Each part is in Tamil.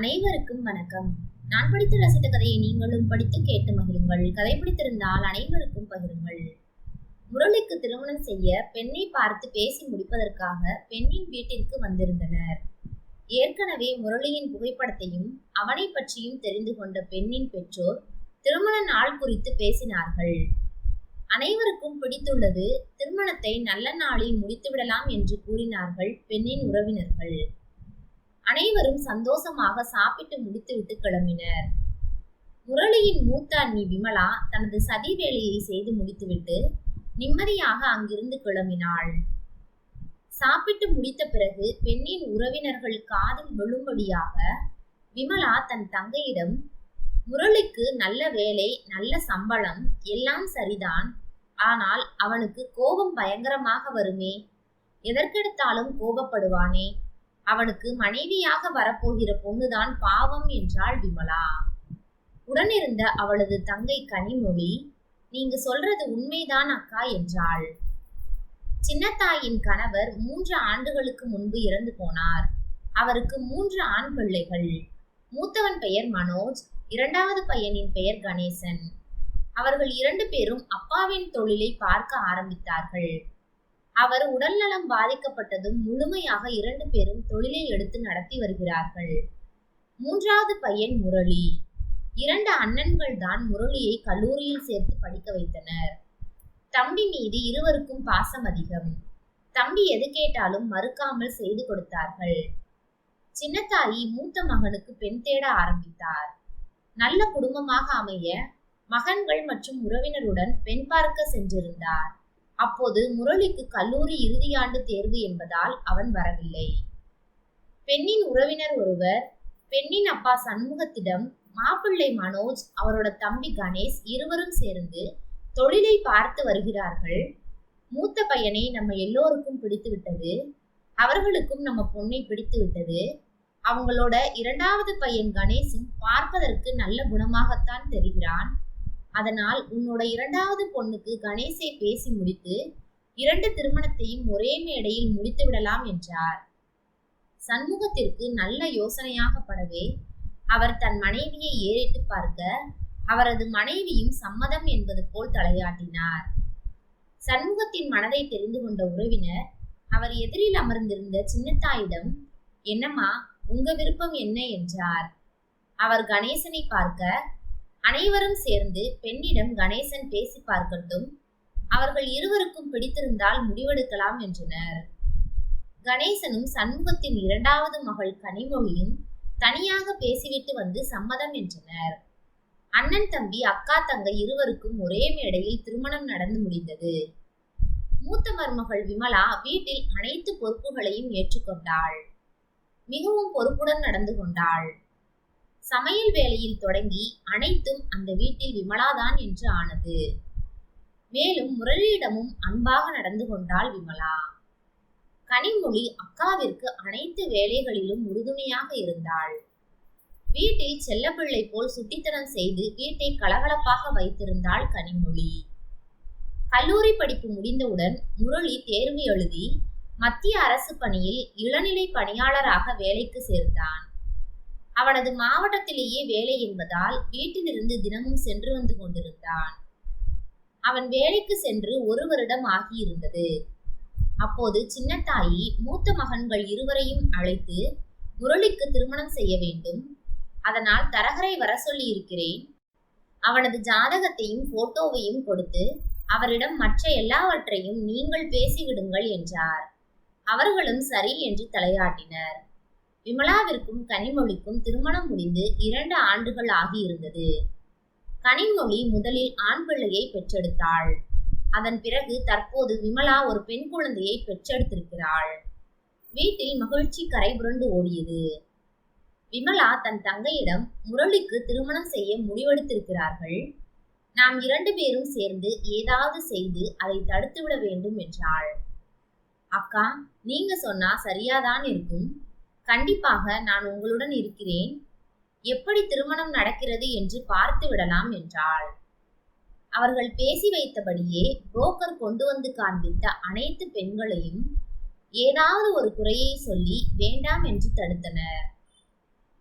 அனைவருக்கும் வணக்கம். நான் படித்து ரசித்த கதையை நீங்களும் படித்து கேட்டு மகிழுங்கள். கதை பிடித்திருந்தால் அனைவருக்கும் பகிருங்கள். முரளிக்கு திருமணம் செய்ய பெண்ணை பார்த்து பேசி முடிப்பதற்காக பெண்ணின் வீட்டிற்கு வந்திருந்தனர். ஏற்கனவே முரளியின் புகைப்படத்தையும் அவனை பற்றியும் தெரிந்து கொண்ட பெண்ணின் பெற்றோர் திருமண நாள் குறித்து பேசினார்கள். அனைவருக்கும் பிடித்துள்ளது திருமணத்தை நல்ல நாளில் முடித்துவிடலாம் என்று கூறினார்கள் பெண்ணின் உறவினர்கள். அனைவரும் சந்தோஷமாக சாப்பிட்டு முடித்துவிட்டு கிளம்பினர். முரளியின் மூத்த அண்ணி விமலா தனது சதி வேலையை செய்து முடித்துவிட்டு நிம்மதியாக அங்கிருந்து கிளம்பினாள். சாப்பிட்டு முடித்த பிறகு பெண்ணின் உறவினர்கள் காதில் விழும்படியாக விமலா தன் தங்கையிடம் முரளிக்கு நல்ல வேலை நல்ல சம்பளம் எல்லாம் சரிதான். ஆனால் அவனுக்கு கோபம் பயங்கரமாக வருமே. எதற்கெடுத்தாலும் கோபப்படுவானே. அவனுக்கு மனைவியாக வரப்போகிற பொண்ணுதான் பாவம் என்றாள் விமலா. உடனிருந்த அவளது தங்கை கனிமொழி நீங்க சொல்றது உண்மைதான் அக்கா என்றாள். சின்னத்தாயின் கணவர் மூன்று ஆண்டுகளுக்கு முன்பு இறந்து போனார். அவருக்கு மூன்று ஆண் பிள்ளைகள். மூத்தவன் பெயர் மனோஜ் இரண்டாவது பையனின் பெயர் கணேசன். அவர்கள் இரண்டு பேரும் அப்பாவின் தொழிலை பார்க்க ஆரம்பித்தார்கள். அவர் உடல்நலம் பாதிக்கப்பட்டதும் முழுமையாக இரண்டு பேரும் தொழிலை எடுத்து நடத்தி வருகிறார்கள். மூன்றாவது பையன் முரளி. இரண்டு அண்ணன்கள் தான் முரளியை கல்லூரியில் சேர்த்து படிக்க வைத்தனர். தம்பி மீது இருவருக்கும் பாசம் அதிகம். தம்பி எது கேட்டாலும் மறுக்காமல் செய்து கொடுத்தார்கள். சின்னத்தாயி மூத்த மகனுக்கு பெண் தேட ஆரம்பித்தார். நல்ல குடும்பமாக அமைய மகன்கள் மற்றும் உறவினருடன் பெண் பார்க்க சென்றிருந்தார். அப்போது முரளிக்கு கல்லூரி இறுதியாண்டு தேர்வு என்பதால் அவன் வரவில்லை. பெண்ணின் உறவினர் ஒருவர் பெண்ணின் அப்பா சண்முகத்திடம் மாப்பிள்ளை மனோஜ் அவரோட தம்பி கணேஷ் இருவரும் சேர்ந்து தொழிலை பார்த்து வருகிறார்கள். மூத்த பையனை நம்ம எல்லோருக்கும் பிடித்து விட்டது அவர்களுக்கும் நம்ம பொண்ணை பிடித்து விட்டது அவங்களோட இரண்டாவது பையன் கணேசும் பார்ப்பதற்கு நல்ல குணமாகத்தான் தெரிகிறான். அதனால் உன்னோட இரண்டாவது பொண்ணுக்கு கணேசை பேசி முடித்து இரண்டு திருமணத்தையும் ஒரே மேடையில் முடித்து விடலாம் என்றார். சண்முகத்திற்கு நல்ல யோசனையாகப்படவே அவர் தன் மனைவியை ஏறிட்டு பார்க்க அவரது மனைவியும் சம்மதம் என்பது போல் தலையாட்டினார். சண்முகத்தின் மனதை தெரிந்து கொண்ட உறவினர் அவர் எதிரில் அமர்ந்திருந்த சின்னத்தாயிடம் என்னம்மா உங்க விருப்பம் என்ன? என்றார். அவர் கணேசனை பார்க்க அனைவரும் சேர்ந்து பெண்ணிடம் கணேசன் பேசி பார்க்கட்டும். அவர்கள் இருவருக்கும் பிடித்திருந்தால் முடிவெடுக்கலாம் என்றனர். கணேசனும் சண்முகத்தின் இரண்டாவது மகள் கனிமொழியும் தனியாக பேசிவிட்டு வந்து சம்மதம் என்றனர். அண்ணன் தம்பி அக்கா தங்கை இருவருக்கும் ஒரே மேடையில் திருமணம் நடந்து முடிந்தது. மூத்த மருமகள் விமலா வீட்டில் அனைத்து பொறுப்புகளையும் ஏற்றுக்கொண்டாள். மிகவும் பொறுப்புடன் நடந்து கொண்டாள். சமையல் வேலையில் தொடங்கி அனைத்தும் அந்த வீட்டில் விமலாதான் என்று ஆனது. மேலும் முரளியிடமும் அன்பாக நடந்து கொண்டாள் விமலா. கனிமொழி அக்காவிற்கு அனைத்து வேலைகளிலும் உறுதுணையாக இருந்தாள். வீட்டில் செல்லப்பிள்ளை போல் சுட்டித்தனம் செய்து வீட்டை கலகலப்பாக வைத்திருந்தாள் கனிமொழி. கல்லூரி படிப்பு முடிந்தவுடன் முரளி தேர்வு எழுதி மத்திய அரசு பணியில் இளநிலை பணியாளராக வேலைக்கு சேர்ந்தான். அவனது மாவட்டத்திலேயே வேலை என்பதால் வீட்டிலிருந்து தினமும் சென்று வந்து கொண்டிருந்தான். அவன் வேலைக்கு சென்று ஒரு வருடம் ஆகியிருந்தது. அப்போது சின்னத்தாயி மூத்த மகன்கள் இருவரையும் அழைத்து முரளிக்கு திருமணம் செய்ய வேண்டும். அதனால் தரகரை வர சொல்லி இருக்கிறேன் அவனது ஜாதகத்தையும் போட்டோவையும் கொடுத்து அவரிடம் மற்ற எல்லாவற்றையும் நீங்கள் பேசிவிடுங்கள் என்றார். அவர்களும் சரி என்று தலையாட்டினர். விமலாவிற்கும் கனிமொழிக்கும் திருமணம் முடிந்து இரண்டு ஆண்டுகள் ஆகியிருந்தது. கனிமொழி முதலில் ஆண் பிள்ளையை பெற்றெடுத்தாள். அதன் பிறகு தற்போது விமலா ஒரு பெண் குழந்தையை பெற்றெடுத்திருக்கிறாள். வீட்டில் மகிழ்ச்சி கரை புரண்டு ஓடியது. விமலா தன் தங்கையிடம் முரளிக்கு திருமணம் செய்ய முடிவெடுத்திருக்கிறார்கள். நாம் இரண்டு பேரும் சேர்ந்து ஏதாவது செய்து அதை தடுத்துவிட வேண்டும் என்றாள். அக்கா நீங்க சொன்னா சரியாதான் இருக்கும். கண்டிப்பாக நான் உங்களுடன் இருக்கிறேன். எப்படி திருமணம் நடக்கிறது என்று பார்த்து விடலாம் என்றாள். அவர்கள் பேசி வைத்தபடியே புரோக்கர் கொண்டு வந்து காண்பித்த அனைத்து பெண்களையும் ஏதாவது ஒரு குறையை சொல்லி வேண்டாம் என்று தடுத்தனர்.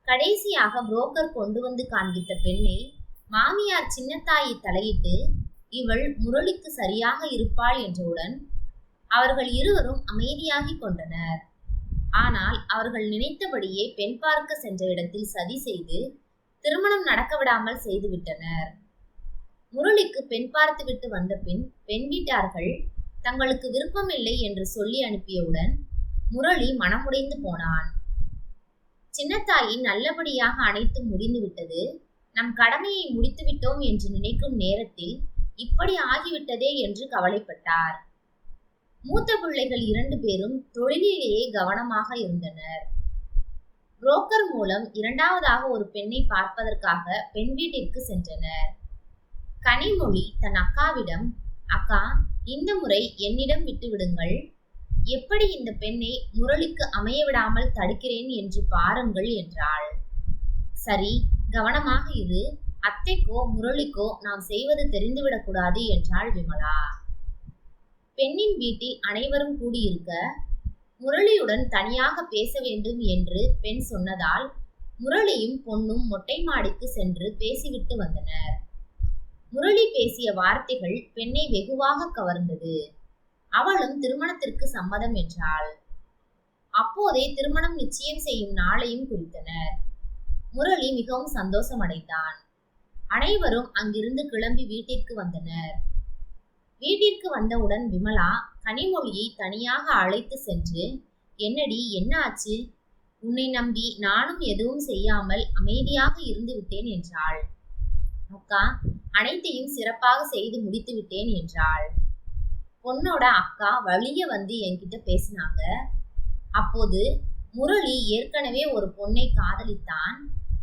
கடைசியாக புரோக்கர் கொண்டு வந்து காண்பித்த பெண்ணை மாமியார் சின்னத்தாயை தலையிட்டு இவள் முரளிக்கு சரியாக இருப்பாள் என்றவுடன் அவர்கள் இருவரும் அமைதியாகிக் கொண்டனர். ஆனால் அவர்கள் நினைத்தபடியே பெண் பார்க்க சென்ற இடத்தில் சதி செய்து திருமணம் நடக்க விடாமல் செய்துவிட்டனர் முரளிக்கு பெண் பார்த்துவிட்டு வந்த பின் பெண் வீட்டார்கள் தங்களுக்கு விருப்பமில்லை என்று சொல்லி அனுப்பியவுடன் முரளி மனமுடைந்து போனான். சின்னத்தாயின் நல்லபடியாக அனைத்தும் முடிந்துவிட்டது நம் கடமையை முடித்துவிட்டோம் என்று நினைக்கும் நேரத்தில் இப்படி ஆகிவிட்டதே என்று கவலைப்பட்டார். மூத்த பிள்ளைகள் இரண்டு பேரும் தொழிலிலேயே கவனமாக இருந்தனர். புரோக்கர் மூலம் இரண்டாவதாக ஒரு பெண்ணை பார்ப்பதற்காக பெண் வீட்டிற்கு சென்றனர். கனிமொழி தன் அக்காவிடம் அக்கா இந்த முறை என்னிடம் விட்டுவிடுங்கள் எப்படி இந்த பெண்ணை முரளிக்கு அமைய விடாமல் தடுக்கிறேன் என்று பாருங்கள் என்றாள். சரி கவனமாக இரு. அத்தைக்கோ முரளிக்கோ நாம் செய்வது தெரிந்துவிடக்கூடாது என்றாள் விமலா. பெண்ணின் வீட்டில் அனைவரும் கூடியிருக்க முரளியுடன் தனியாக பேச வேண்டும் என்று பெண் சொன்னதால் முரளியும் பொண்ணும் மொட்டை மாடிக்கு சென்று பேசிவிட்டு வந்தனர். முரளி பேசிய வார்த்தைகள் பெண்ணை வெகுவாக கவர்ந்தது. அவளும் திருமணத்திற்கு சம்மதம் என்றாள். அப்போதே திருமணம் நிச்சயம் செய்யும் நாளையும் குறித்தனர். முரளி மிகவும் சந்தோஷமடைந்தான். அனைவரும் அங்கிருந்து கிளம்பி வீட்டிற்கு வந்தனர். வீட்டிற்கு வந்தவுடன் விமலா கனிமொழியை தனியாக அழைத்து சென்று என்னடி என்ன ஆச்சு? உன்னை நம்பி நானும் எதுவும் செய்யாமல் அமைதியாக இருந்து விட்டேன் என்றாள். அக்கா அனைத்தையும் சிறப்பாக செய்து முடித்து விட்டேன் என்றாள். பொண்ணோட அக்கா வழிய வந்து என்கிட்ட பேசினாங்க. அப்போது முரளி ஏற்கனவே ஒரு பொண்ணை காதலித்தான்.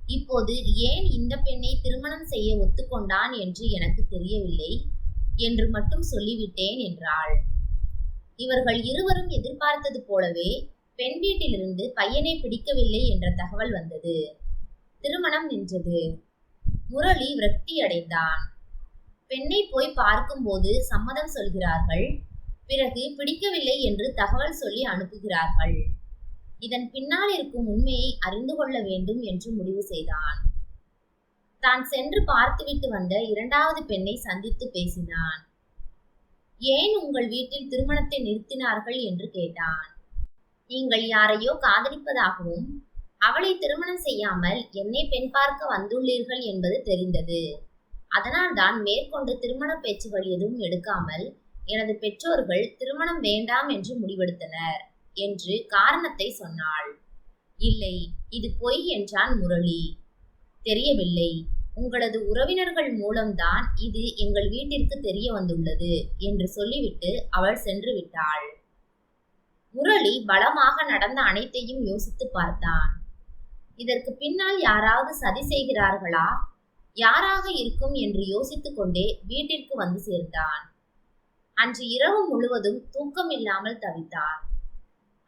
இப்போது ஏன் இந்த பெண்ணை திருமணம் செய்ய ஒத்துக்கொண்டான் என்று எனக்கு தெரியவில்லை. என்று மட்டும் சொல்லிவிட்டேன் என்றாள். இவர்கள் இருவரும் எதிர்பார்த்தது போலவே பெண் வீட்டிலிருந்து பையனை பிடிக்கவில்லை என்ற தகவல் வந்தது. திருமணம் நின்றது. முரளி விரக்தி அடைந்தான். பெண்ணை போய் பார்க்கும்போது சம்மதம் சொல்கிறார்கள் பிறகு பிடிக்கவில்லை என்று தகவல் சொல்லி அனுப்புகிறார்கள். இதன் பின்னால் இருக்கும் உண்மையை அறிந்து கொள்ள வேண்டும் என்று முடிவு செய்தான். தான் சென்று பார்த்துவிட்டு வந்த இரண்டாவது பெண்ணை சந்தித்து பேசினான். ஏன் உங்கள் வீட்டில் திருமணத்தை நிறுத்தினார்கள்? என்று கேட்டான். நீங்கள் யாரையோ காதலிப்பதாகவும் அவளை திருமணம் செய்யாமல் என்னை பெண் பார்க்க வந்துள்ளீர்கள் என்பது தெரிந்தது. அதனால்தான் மேற்கொண்டு திருமண பேச்சுகள் எதுவும் எடுக்காமல் எனது பெற்றோர்கள் திருமணம் வேண்டாம் என்று முடிவெடுத்தனர் என்று காரணத்தை சொன்னாள். இல்லை இது பொய் என்றான் முரளி. தெரியவில்லை. உங்களது உறவினர்கள் மூலம்தான் இது எங்கள் வீட்டிற்கு தெரிய வந்துள்ளது என்று சொல்லிவிட்டு அவள் சென்று விட்டாள். முரளி பலமாக நடந்த அனைத்தையும் யோசித்து பார்த்தான். இதற்கு பின்னால் யாராவது சதி செய்கிறார்களா? யாராக இருக்கும் என்று யோசித்துக் கொண்டே வீட்டிற்கு வந்து சேர்ந்தான். அன்று இரவு முழுவதும் தூக்கம் இல்லாமல் தவித்தான்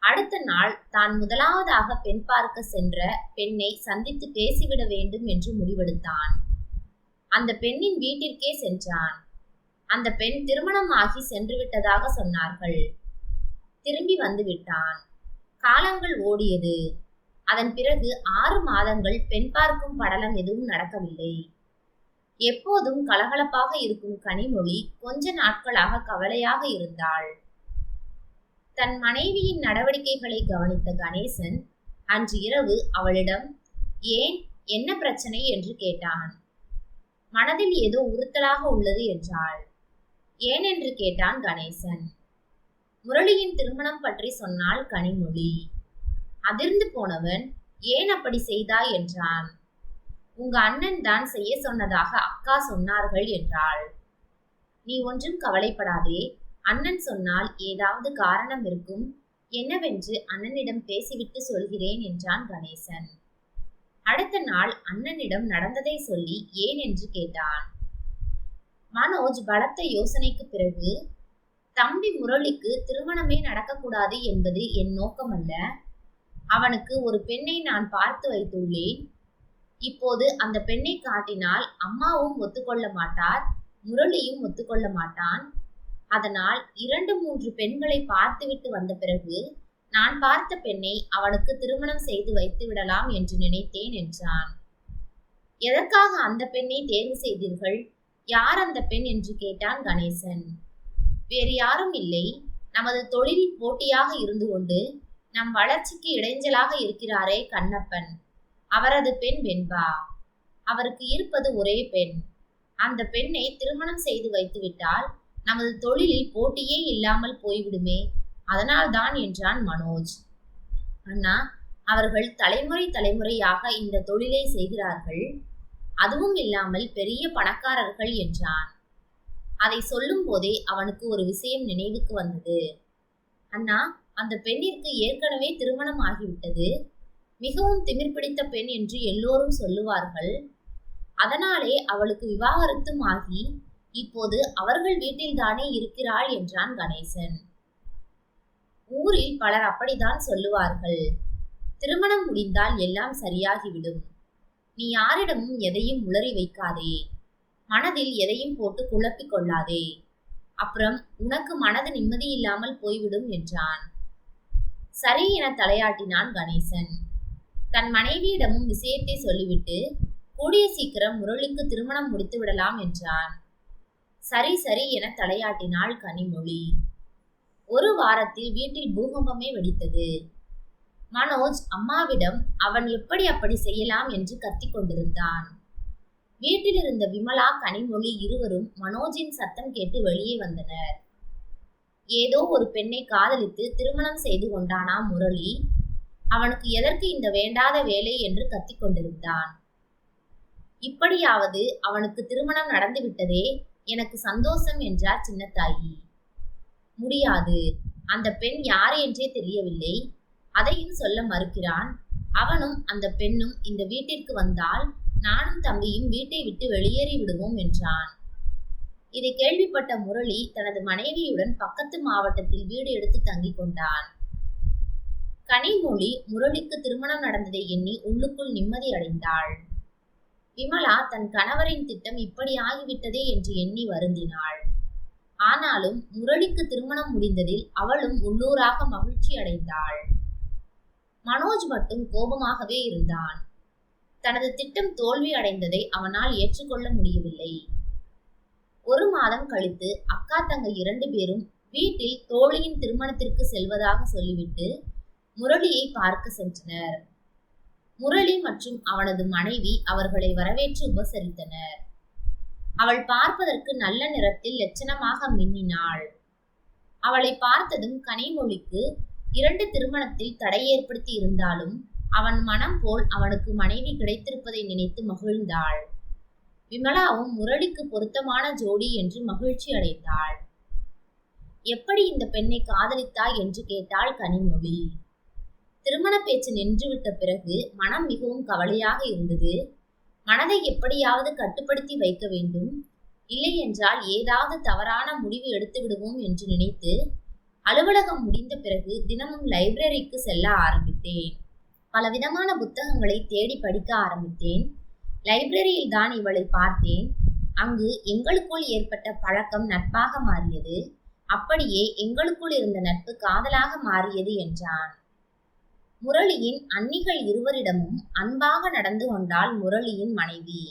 அடுத்த நாள் தான் முதலாவதாக பெண் பார்க்க சென்ற பெண்ணை சந்தித்து பேசிவிட வேண்டும் என்று முடிவெடுத்தான். அந்த பெண்ணின் வீட்டிற்கே சென்றான். அந்த பெண் திருமணமாகி சென்று விட்டதாக சொன்னார்கள். திரும்பி வந்து விட்டான். காலங்கள் ஓடியது. அதன் பிறகு ஆறு மாதங்கள் பெண் பார்க்கும் படலம் எதுவும் நடக்கவில்லை. எப்போதும் கலகலப்பாக இருக்கும் கனிமொழி கொஞ்ச நாட்களாக கவலையாக இருந்தாள். தன் மனைவியின் நடவடிக்கைகளை கவனித்த கணேசன் அன்று இரவு அவளிடம் ஏன்? என்ன பிரச்சனை? என்று கேட்டான். மனதில் ஏதோ உறுத்தலாக உள்ளது என்றாள். ஏன்? என்று கேட்டான் கணேசன். முரளியின் திருமணம் பற்றி சொன்னாள் கனிமொழி. அதிர்ந்து போனவன் ஏன் அப்படி செய்தாய்? என்றான். உங்க அண்ணன் தான் செய்ய சொன்னதாக அக்கா சொன்னார்கள் என்றாள். நீ ஒன்றும் கவலைப்படாதே. அண்ணன் சொன்னால் ஏதாவது காரணம் இருக்கும்? என்னவென்று அண்ணனிடம் பேசிவிட்டு சொல்கிறேன் என்றான் கணேசன். அடுத்த நாள் அண்ணனிடம் நடந்ததை சொல்லி ஏன் என்று கேட்டான். மனோஜ் பலத்த யோசனைக்கு பிறகு தம்பி முரளிக்கு திருமணமே நடக்கக்கூடாது என்பது என் நோக்கமல்ல. அவனுக்கு ஒரு பெண்ணை நான் பார்த்து வைத்துள்ளேன். இப்போது அந்த பெண்ணை காட்டினால் அம்மாவும் ஒத்துக்கொள்ள மாட்டார் முரளியும் ஒத்துக்கொள்ள மாட்டான். அதனால் இரண்டு மூன்று பெண்களை பார்த்துவிட்டு வந்த பிறகு நான் பார்த்த பெண்ணை அவனுக்கு திருமணம் செய்து வைத்து விடலாம் என்று நினைத்தேன் என்றான். எதற்காக அந்த பெண்ணை தேர்வு செய்தீர்கள்? யார் அந்த பெண் என்று கேட்டான் கணேசன். வேறு யாரும் இல்லை. நமது தொழில் போட்டியாக இருந்து கொண்டு நம் வளர்ச்சிக்கு இடைஞ்சலாக இருக்கிறாரே கண்ணப்பன். அவரது பெண் வெண்பா. அவருக்கு இருப்பது ஒரே பெண். அந்த பெண்ணை திருமணம் செய்து வைத்துவிட்டால் நமது தொழிலில் போட்டியே இல்லாமல் போய்விடுமே. அதனால்தான் என்றான் மனோஜ். அண்ணா அவர்கள் தலைமுறை தலைமுறையாக இந்த தொழிலை செய்கிறார்கள். அதுவும் இல்லாமல் பெரிய பணக்காரர்கள் என்றான். அதை சொல்லும் போதே அவனுக்கு ஒரு விஷயம் நினைவுக்கு வந்தது. அண்ணா அந்த பெண்ணிற்கு ஏற்கனவே திருமணம் ஆகிவிட்டது. மிகவும் திமிர் பிடித்த பெண் என்று எல்லோரும் சொல்லுவார்கள். அதனாலே அவளுக்கு விவாகரத்தும் ஆகி இப்போது அவர்கள் வீட்டில்தானே இருக்கிறாள் என்றான் கணேசன். ஊரில் பலர் அப்படித்தான் சொல்லுவார்கள். திருமணம் முடிந்தால் எல்லாம் சரியாகிவிடும். நீ யாரிடமும் எதையும் உளறி வைக்காதே. மனதில் எதையும் போட்டு குழப்பிக் கொள்ளாதே. அப்புறம் உனக்கு மனது நிம்மதி இல்லாமல் போய்விடும் என்றான். சரி என தலையாட்டினான் கணேசன். தன் மனைவியிடமும் விஷயத்தை சொல்லிவிட்டு கூடிய சீக்கிரம் முரளிக்கு திருமணம் முடித்து விடலாம் என்றான். சரி சரி என தலையாட்டினாள் கனிமொழி. ஒரு வாரத்தில் வீட்டில் பூகம்பமே வெடித்தது. மனோஜ் அம்மாவிடம் அவன் எப்படி அப்படி செய்யலாம் என்று கத்திக் கொண்டிருந்தான். வீட்டில் இருந்த விமலா கனிமொழி இருவரும் மனோஜின் சத்தம் கேட்டு வெளியே வந்தனர். ஏதோ ஒரு பெண்ணை காதலித்து திருமணம் செய்து கொண்டானா முரளி. அவனுக்கு எதற்கு இந்த வேண்டாத வேலை என்று கத்திக் கொண்டிருந்தான். இப்படியாவது அவனுக்கு திருமணம் நடந்துவிட்டதே எனக்கு சந்தோஷம் என்றார் சின்னத்தாயி. முடியாது. அந்த பெண் யார் என்றே தெரியவில்லை. அதையும் சொல்ல மறுக்கிறான். அவனும் அந்த பெண்ணும் இந்த வீட்டிற்கு வந்தால் நானும் தம்பியும் வீட்டை விட்டு வெளியேறி விடுவோம் என்றான். இதை கேள்விப்பட்ட முரளி தனது மனைவியுடன் பக்கத்து மாவட்டத்தில் வீடு எடுத்து தங்கிக் கொண்டான். கனிமொழி முரளிக்கு திருமணம் நடந்ததை எண்ணி உள்ளுக்குள் நிம்மதி அடைந்தாள். விமலா தன் கணவரின் திட்டம் இப்படி ஆகிவிட்டதே என்று எண்ணி வருந்தினாள். ஆனாலும் முரளிக்கு திருமணம் முடிந்ததில் அவளும் உள்ளூராக மகிழ்ச்சி அடைந்தாள். மனோஜ் மட்டும் கோபமாகவே இருந்தான். தனது திட்டம் தோல்வி அடைந்ததை அவனால் ஏற்றுக்கொள்ள முடியவில்லை. ஒரு மாதம் கழித்து அக்கா தங்க இரண்டு பேரும் வீட்டில் தோழியின் திருமணத்திற்கு செல்வதாக சொல்லிவிட்டு முரளியை பார்க்க சென்றனர். முரளி மற்றும் அவனது மனைவி அவர்களை வரவேற்று உபசரித்தனர். அவள் பார்ப்பதற்கு நல்ல நிறத்தில் லட்சணமாக மின்னினாள். அவளை பார்த்ததும் கனிமொழிக்கு இரண்டு திருமணத்தில் தடை ஏற்படுத்தி இருந்தாலும் அவன் மனம் போல் அவனுக்கு மனைவி கிடைத்திருப்பதை நினைத்து மகிழ்ந்தாள். விமலாவும் முரளிக்கு பொருத்தமான ஜோடி என்று மகிழ்ச்சி அடைந்தாள். எப்படி இந்த பெண்ணை காதலித்தாய்? என்று கேட்டாள் கனிமொழி. திருமண பேச்சு நின்றுவிட்ட பிறகு மனம் மிகவும் கவலையாக இருந்தது. மனதை எப்படியாவது கட்டுப்படுத்தி வைக்க வேண்டும். இல்லை என்றால் ஏதாவது தவறான முடிவு எடுத்து விடுவோம் என்று நினைத்து அலுவலகம் முடிந்த பிறகு தினமும் லைப்ரரிக்கு செல்ல ஆரம்பித்தேன். பலவிதமான புத்தகங்களை தேடி படிக்க ஆரம்பித்தேன். லைப்ரரியில் தான் இவளை பார்த்தேன். அங்கு எங்களுக்குள் ஏற்பட்ட பழக்கம் நட்பாக மாறியது. அப்படியே எங்களுக்குள் இருந்த நட்பு காதலாக மாறியது என்றான். முரளியின் அன்னிகள் இருவரிடமும் அன்பாக நடந்து கொண்டாள் முரளியின் மனைவி.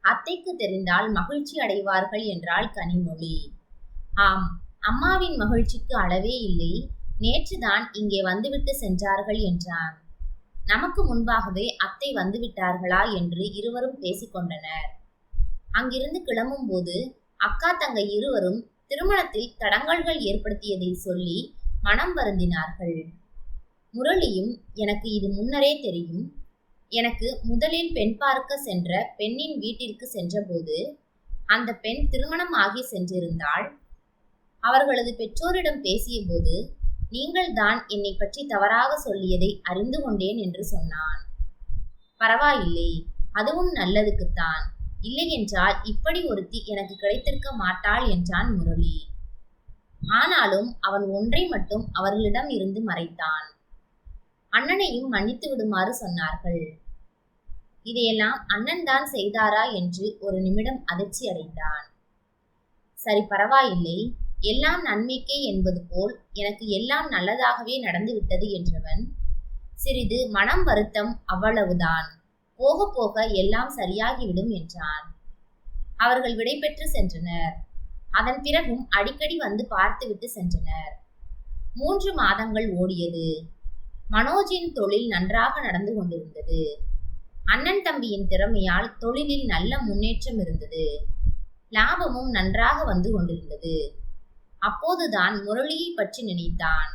அத்தைக்கு தெரிந்தால் மகிழ்ச்சி அடைவார்கள் என்றாள் கனிமொழி. ஆம் அம்மாவின் மகிழ்ச்சிக்கு அளவே இல்லை. நேற்றுதான் இங்கே வந்துவிட்டு சென்றார்கள் என்றான். நமக்கு முன்பாகவே அத்தை வந்துவிட்டார்களா என்று இருவரும் பேசிக்கொண்டனர் அங்கிருந்து கிளம்பும்போது அக்கா தங்கை இருவரும் திருமணத்தில் தடங்கல்கள் ஏற்படுத்தியதை சொல்லி மனம் வருந்தினார்கள். முரளியும் எனக்கு இது முன்னரே தெரியும். எனக்கு முதலில் பெண் பார்க்க சென்ற பெண்ணின் வீட்டிற்கு சென்றபோது அந்த பெண் திருமணம் ஆகி சென்றிருந்தாள். அவர்களது பெற்றோரிடம் பேசியபோது நீங்கள் தான் என்னை பற்றி தவறாக சொல்லியதை அறிந்து கொண்டேன் என்று சொன்னான். பரவாயில்லை அதுவும் நல்லதுக்குத்தான். இல்லை என்றால் இப்படி ஒருத்தி எனக்கு கிடைத்திருக்க மாட்டாள் என்றான் முரளி. ஆனாலும் அவன் ஒன்றை மட்டும் அவர்களிடம் இருந்து மறைத்தான். அண்ணனையும் மன்னித்து விடுமாறு சொன்னார்கள். இதையெல்லாம் அண்ணன் தான் செய்தாரா என்று ஒரு நிமிடம் அதிர்ச்சி அடைந்தான். சரி பரவாயில்லை. எல்லாம் நன்மைக்கே என்பது போல் எனக்கு எல்லாம் நல்லதாகவே நடந்துவிட்டது என்றவன் சிறிது மனம் வருத்தம் அவ்வளவுதான். போக போக எல்லாம் சரியாகிவிடும் என்றான். அவர்கள் விடைபெற்று சென்றனர். அதன் பிறகும் அடிக்கடி வந்து பார்த்துவிட்டு சென்றனர். மூன்று மாதங்கள் ஓடியது. மனோஜின் தொழில் நன்றாக நடந்து கொண்டிருந்தது. அண்ணன் தம்பியின் திறமையால் தொழிலில் நல்ல முன்னேற்றம் இருந்தது. லாபமும் நன்றாக வந்து கொண்டிருந்தது. அப்போதுதான் முரளியை பற்றி நினைத்தான்.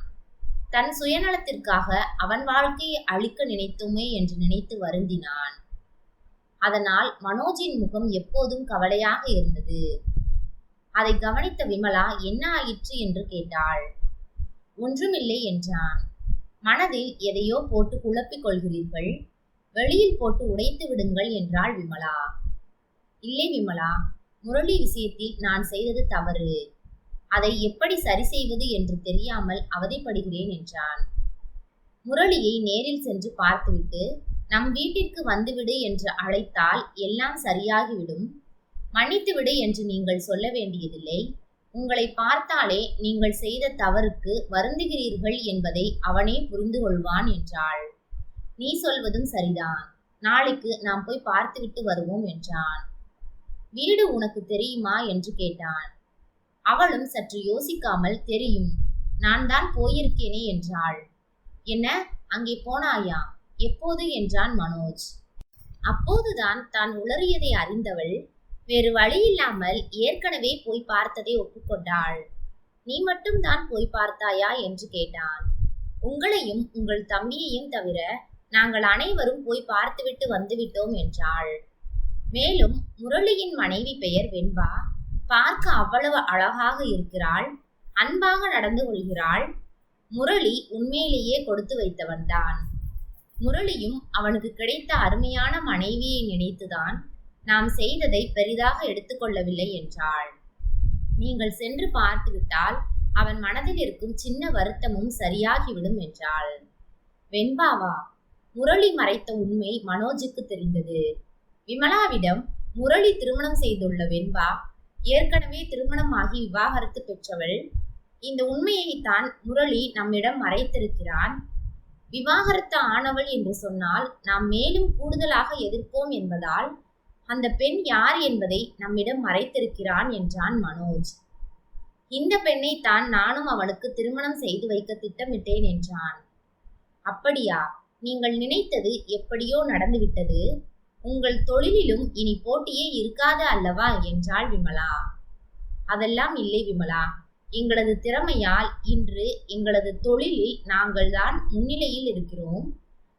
தன் சுயநலத்திற்காக அவன் வாழ்க்கையை அழிக்க நினைத்துமே என்று நினைத்து வருந்தினான். அதனால் மனோஜின் முகம் எப்போதும் கவலையாக இருந்தது. அதை கவனித்த விமலா என்ன ஆயிற்று என்று கேட்டாள். ஒன்றுமில்லை என்றான். மனதில் எதையோ போட்டு குழப்பிக் கொள்கிறீர்கள். வெளியில் போட்டு உடைத்து விடுங்கள் என்றாள் விமலா. இல்லை விமலா முரளி விஷயத்தில் நான் செய்தது தவறு. அதை எப்படி சரி செய்வது என்று தெரியாமல் அவதைப்படுகிறேன் என்றான். முரளியை நேரில் சென்று பார்த்துவிட்டு நம் வீட்டிற்கு வந்துவிடு என்று அழைத்தால் எல்லாம் சரியாகிவிடும். மன்னித்துவிடு என்று நீங்கள் சொல்ல வேண்டியதில்லை. உங்களை பார்த்தாலே நீங்கள் செய்த தவறுக்கு வருந்துகிறீர்கள் என்பதை அவனே புரிந்து கொள்வான் என்றாள். நீ சொல்வதும் சரிதான். நாளைக்கு நாம் போய் பார்த்துவிட்டு வருவோம் என்றான். வீடு உனக்கு தெரியுமா என்று கேட்டான். அவளும் சற்று யோசிக்காமல் தெரியும். நான் தான் போயிருக்கேனே என்றாள். என்ன? அங்கே போனாயா? எப்போது? என்றான் மனோஜ். அப்போதுதான் தான் உளறியதை அறிந்தவள் வேறு வழியில்லாமல் ஏற்கனவே போய் பார்த்ததை ஒப்புக்கொண்டாள். நீ மட்டும் தான் போய் பார்த்தாயா? என்று கேட்டான். உங்களையும் உங்கள் தம்பியையும் தவிர நாங்கள் அனைவரும் போய் பார்த்துவிட்டு வந்துவிட்டோம் என்றாள். மேலும் முரளியின் மனைவி பெயர் வெண்பா. பார்க்க அவ்வளவு அழகாக இருக்கிறாள். அன்பாக நடந்து கொள்கிறாள். முரளி உண்மையிலேயே கொடுத்து வைத்தவன்தான். முரளியும் அவனுக்கு கிடைத்த அருமையான மனைவியை நினைத்துதான் நாம் செய்ததை பெரிதாக எடுத்துக்கொள்ளவில்லை என்றாள். நீங்கள் சென்று பார்த்துவிட்டால் அவன் மனதில் இருக்கும் சின்ன வருத்தமும் சரியாகிவிடும் என்றாள். வெண்பாவா முரளி மறைத்த உண்மை மனோஜுக்கு தெரிந்தது. விமலாவிடம் முரளி திருமணம் செய்துள்ள வெண்பா ஏற்கனவே திருமணமாகி விவாகரத்து பெற்றவள். இந்த உண்மையைத்தான் முரளி நம்மிடம் மறைத்திருக்கிறான். விவாகரத்து ஆனவள் என்று சொன்னால் நாம் மேலும் கூடுதலாக எதிர்ப்போம் என்பதால் அந்த பெண் யார் என்பதை நம்மிடம் மறைத்திருக்கிறான் என்றான் மனோஜ். இந்த பெண்ணை தான் நானும் அவனுக்கு திருமணம் செய்து வைக்க திட்டமிட்டேன் என்றான். அப்படியா? நீங்கள் நினைத்தது எப்படியோ நடந்துவிட்டது உங்கள் தொழிலிலும் இனி போட்டியே இருக்காது அல்லவா? என்றாள் விமலா. அதெல்லாம் இல்லை விமலா. எங்களது திறமையால் இன்று எங்களது தொழிலில் நாங்கள் தான் முன்னிலையில் இருக்கிறோம்.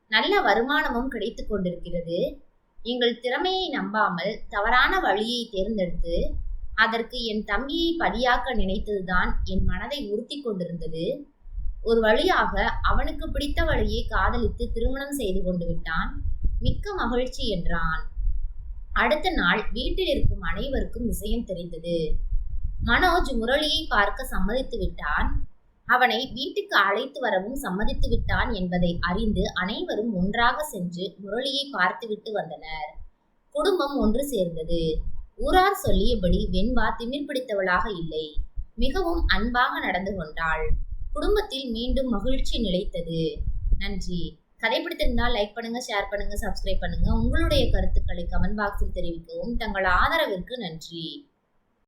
நல்ல வருமானமும் கிடைத்து கொண்டிருக்கிறது. எங்கள் திறமையை நம்பாமல் தவறான வழியை தேர்ந்தெடுத்து அதற்கு என் தம்பியை படியாக்க நினைத்ததுதான் என் மனதை உறுத்தி கொண்டிருந்தது. ஒரு வழியாக அவனுக்கு பிடித்த வழியை காதலித்து திருமணம் செய்து கொண்டு விட்டான். மிக்க மகிழ்ச்சி என்றான். அடுத்த நாள் வீட்டில் இருக்கும் அனைவருக்கும் விஷயம் தெரிந்தது. மனோஜ் முரளியை பார்க்க சம்மதித்து விட்டான். அவனை வீட்டுக்கு அழைத்து வரவும் சம்மதித்து விட்டான் என்பதை அறிந்து அனைவரும் ஒன்றாக சென்று முரளியை பார்த்துவிட்டு வந்தனர். குடும்பம் ஒன்று சேர்ந்தது. ஊரார் சொல்லியபடி வெண்பா திமிர் பிடித்தவளாக இல்லை. மிகவும் அன்பாக நடந்து கொண்டாள். குடும்பத்தில் மீண்டும் மகிழ்ச்சி நிலைத்தது. நன்றி. கதை பிடித்திருந்தால் லைக் பண்ணுங்க ஷேர் பண்ணுங்க சப்ஸ்கிரைப் பண்ணுங்க. உங்களுடைய கருத்துக்களை கமெண்ட் பாக்ஸில் தெரிவிக்கவும் தங்கள் ஆதரவிற்கு நன்றி.